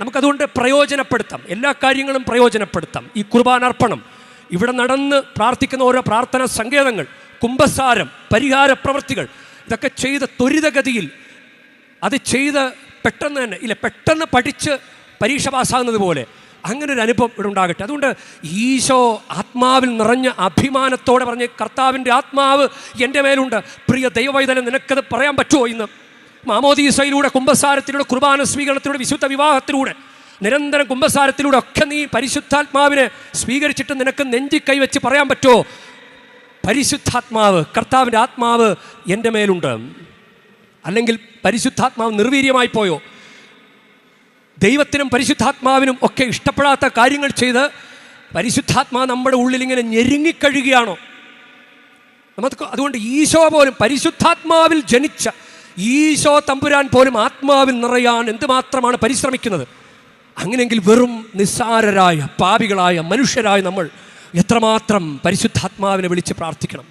നമുക്കതുകൊണ്ട് പ്രയോജനപ്പെടുത്താം. എല്ലാ കാര്യങ്ങളും പ്രയോജനപ്പെടുത്താം. ഈ കുർബാനർപ്പണം ഇവിടെ നടന്ന് പ്രാർത്ഥിക്കുന്ന ഓരോ പ്രാർത്ഥന സങ്കേതങ്ങൾ കുംഭസാരം പരിഹാര പ്രവൃത്തികൾ ഇതൊക്കെ ചെയ്ത ത്വരിതഗതിയിൽ അത് ചെയ്ത് പെട്ടെന്ന് തന്നെ ഇല്ല പെട്ടെന്ന് പഠിച്ച് പരീക്ഷ പാസ്സാകുന്നത് പോലെ അങ്ങനെ ഒരു അനുഭവം ഇവിടെ ഉണ്ടാകട്ടെ. അതുകൊണ്ട് ഈശോ ആത്മാവിൽ നിറഞ്ഞ അഭിമാനത്തോടെ പറഞ്ഞ് കർത്താവിന്റെ ആത്മാവ് എന്റെ മേലുണ്ട്. പ്രിയ ദൈവവൈതലം നിനക്കത് പറയാൻ പറ്റുമോ ഇന്ന്? മാമോദീസയിലൂടെ കുംഭസാരത്തിലൂടെ കുർബാന സ്വീകരണത്തിലൂടെ വിശുദ്ധ വിവാഹത്തിലൂടെ നിരന്തരം കുംഭസാരത്തിലൂടെ ഒക്കെ നീ പരിശുദ്ധാത്മാവിനെ സ്വീകരിച്ചിട്ട് നിനക്ക് നെഞ്ചി കൈവച്ച് പറയാൻ പറ്റുമോ? പരിശുദ്ധാത്മാവ് കർത്താവിന്റെ ആത്മാവ് എന്റെ മേലുണ്ട്. അല്ലെങ്കിൽ പരിശുദ്ധാത്മാവ് നിർവീര്യമായി പോയോ? ദൈവത്തിനും പരിശുദ്ധാത്മാവിനും ഒക്കെ ഇഷ്ടപ്പെടാത്ത കാര്യങ്ങൾ ചെയ്ത് പരിശുദ്ധാത്മാവ് നമ്മുടെ ഉള്ളിൽ ഇങ്ങനെ ഞെരുങ്ങിക്കഴുകയാണോ നമുക്ക് അതുകൊണ്ട് ഈശോ പോലും പരിശുദ്ധാത്മാവിൽ ജനിച്ച ഈശോ തമ്പുരാൻ പോലും ആത്മാവിൽ നിറയാൻ എന്തുമാത്രമാണ് പരിശ്രമിക്കുന്നത്? അങ്ങനെയെങ്കിൽ വെറും നിസ്സാരരായ പാപികളായ മനുഷ്യരായ നമ്മൾ എത്രമാത്രം പരിശുദ്ധാത്മാവിനെ വിളിച്ച് പ്രാർത്ഥിക്കണം?